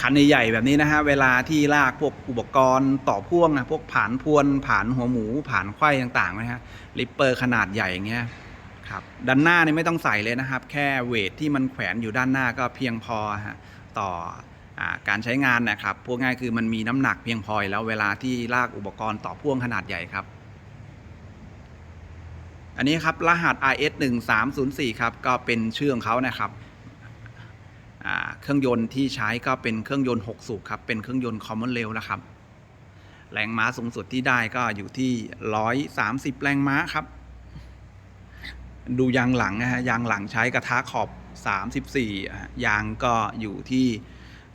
คันใหญ่ๆแบบนี้นะฮะเวลาที่ลากพวกอุปกรณ์ต่อพ่วงนะพวกผานพวนผานหัวหมูผานไขว้ต่างๆนะฮะลิปเปอร์ขนาดใหญ่อย่างเงี้ยครับด้านหน้านี่ไม่ต้องใส่เลยนะครับ แค่เวทที่มันแขวนอยู่ด้านหน้าก็เพียงพอฮะต่ออการใช้งานนะครับพูดง่ายคือมันมีน้ำหนักเพียงพอแล้วเวลาที่ลากอุปกรณ์ต่อพ่วงขนาดใหญ่ครับ อันนี้ครับรหัส RS 1 3 0 4ครับก็เป็นชื่อของเขานะครับ รื่องยนต์ที่ใช้ก็เป็นเครื่องยนต์ 6 สูบครับ เป็นเครื่องยนต์ Common Rail นะครับ แรงม้าสูงสุดที่ได้ก็อยู่ที่ 130 แรงม้าครับ ดูยางหลังนะฮะ ยางหลังใช้กระทะขอบ 34อ่ยางก็อยู่ที่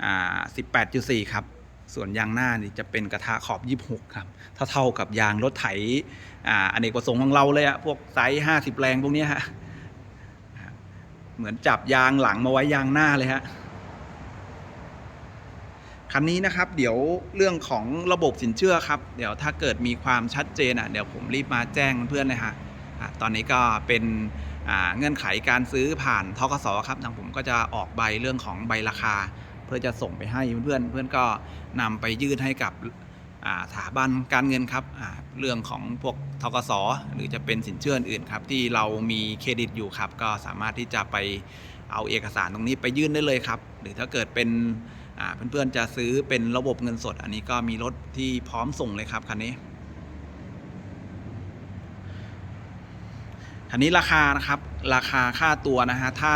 อ่า18.4 ครับ ส่วนยางหน้านี่จะเป็นกระทะขอบ 26 ครับเท่าเท่ากับยางรถไถอ่าอเนกประสงค์ของเราเลยอะพวกไซส์ 50 แรงพวกนี้ฮะเหมือนจับยางหลังมาไว้ยางหน้าเลยฮะ คันนี้นะครับเดี๋ยวเรื่องของระบบสินเชื่อครับ เดี๋ยวถ้าเกิดมีความชัดเจนอะเดี๋ยวผมรีบมาแจ้งเพื่อนเลยฮะตอนนี้ก็เป็นเงื่อนไขการซื้อผ่านทกสครับทางผมก็จะออกใบเรื่องของใบราคา เพื่อจะส่งไปให้เพื่อนเพื่อนก็นำไปยื่นให้กับสถาบันการเงินครับเรื่องของพวกทกสหรือจะเป็นสินเชื่ออื่นครับที่เรามีเครดิตอยู่ครับ ก็สามารถที่จะไปเอาเอกสารตรงนี้ไปยื่นได้เลยครับ หรือถ้าเกิดเป็น เพื่อนๆจะซื้อเป็นระบบเงินสด อันนี้ก็มีรถที่พร้อมส่งเลยครับคันนี้คันนี้ราคานะครับราคาค่าตัวนะฮะถ้า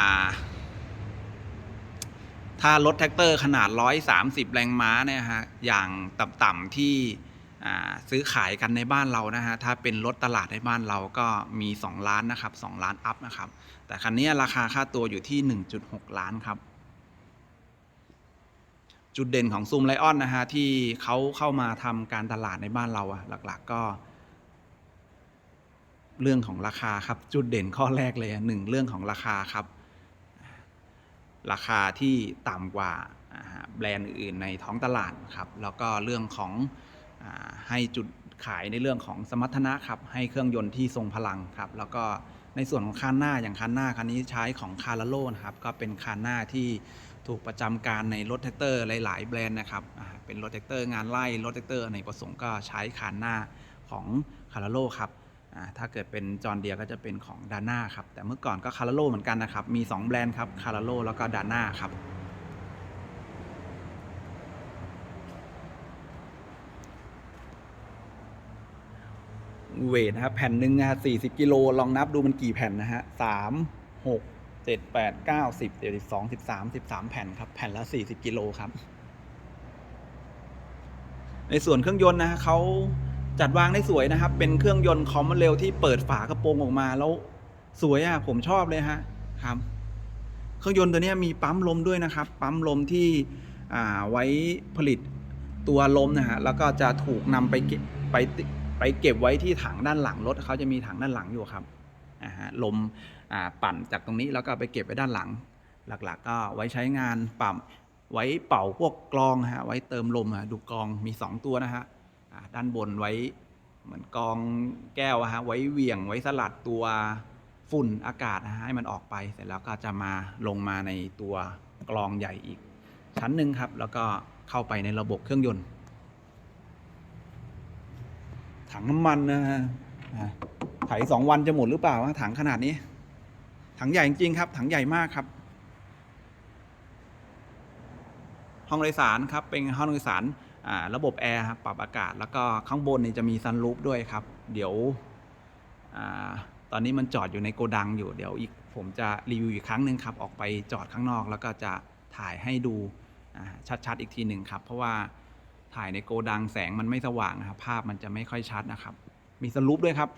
าถ้ารถแท็กเตอร์ขนาด 130 แรงม้าเนี่ยฮะอย่างต่ำๆที่ซื้อขายกันในบ้านเรานะฮะถ้าเป็นรถตลาดในบ้านเราก็มี 2 ล้านนะครับ 2 ล้านอัพนะครับ แต่คันนี้ราคาค่าตัวอยู่ที่ 1.6 ล้านครับ จุดเด่นของซูมไลออนนะฮะที่เขาเข้ามาทำการตลาดในบ้านเราอะหลัก ๆ ก็ เรื่องของราคาครับ จุดเด่นข้อแรกเลยหนึ่งเรื่องของราคาครับ ราคาที่ต่ำกว่าแบรนด์อื่นในท้องตลาดครับ แล้วก็เรื่องของอให้จุดขายในเรื่องของสมรรถนะครับ ให้เครื่องยนต์ที่ทรงพลังครับ แล้วก็ในส่วนของคานหน้าอย่างคานหน้าคันนี้ใช้ของคาร์โลนะครับ ก็เป็นคานหน้าที่ ถูกประจำการในรถแท็กเตอร์หลาย ๆ แบรนด์นะครับเป็นรถแท็กเตอร์งานไล่รถแท็กเตอร์ในประสงค์ก็ใช้คานหน้าของคาร์โลครับถ้าเกิดเป็นจอร์เดียก็จะเป็นของดาน่าครับ แต่เมื่อก่อนก็คาร์โลเหมือนกันนะครับ มี 2 แบรนด์ครับคาร์โลแล้วก็ดาน่าครับเวทนะครับแผ่นหนึ่งนะฮะสี่สิบกิโลลองนับดูมันกี่แผ่นนะฮะสามหก จ็ดแปดเก้าสิบเดี๋ยวสิบสองสิบสามสิบสามแผ่นครับ แผ่นละสี่สิบกิโลครับ ในส่วนเครื่องยนต์นะฮะเขาจัดวางได้สวยนะครับ เป็นเครื่องยนต์คอมมอนเรลที่เปิดฝากระโปรงออกมาแล้วสวยอะผมชอบเลยฮะครับ เครื่องยนต์ตัวนี้มีปั๊มลมด้วยนะครับ ปั๊มลมที่อ่าไว้ผลิตตัวลมนะฮะแล้วก็จะถูกนำไปเก็บไปไปเก็บไว้ที่ถังด้านหลังรถเขาจะมีถังด้านหลังอยู่ครับ ลมปั่นจากตรงนี้แล้วก็ไปเก็บไว้ด้านหลัง หลักๆ ก็ไว้ใช้งานปั๊มไว้เป่าพวกกรองฮะไว้เติมลมฮะดูกรองมี 2 ตัวนะฮะด้านบนไว้เหมือนกรองแก้วฮะไว้เหวี่ยงไว้สลัดตัวฝุ่นอากาศนะฮะให้มันออกไปเสร็จแล้วก็จะมาลงมาในตัวกรองใหญ่อีก ชั้นหนึ่งครับ แล้วก็เข้าไปในระบบเครื่องยนต์ ถังน้ำมันนะฮะ ไถสองวันจะหมดหรือเปล่าถังขนาดนี้ ถังใหญ่จริงครับ ถังใหญ่มากครับ ห้องโดยสารครับ เป็นห้องโดยสาราระบบแอร์ปรับอากาศ แล้วก็ข้างบนนี่จะมีซันรูฟด้วยครับ เดี๋ยวอตอนนี้มันจอดอยู่ในโกดังอยู่ เดี๋ยวอีกผมจะรีวิวอีกครั้งหนึ่งครับ ออกไปจอดข้างนอก แล้วก็จะถ่ายให้ดูชัดๆอีกทีหนึ่งครับ เพราะว่าถ่ายในโกดังแสงมันไม่สว่างนะครับ ภาพมันจะไม่ค่อยชัดนะครับ มีสรูปด้วยครับ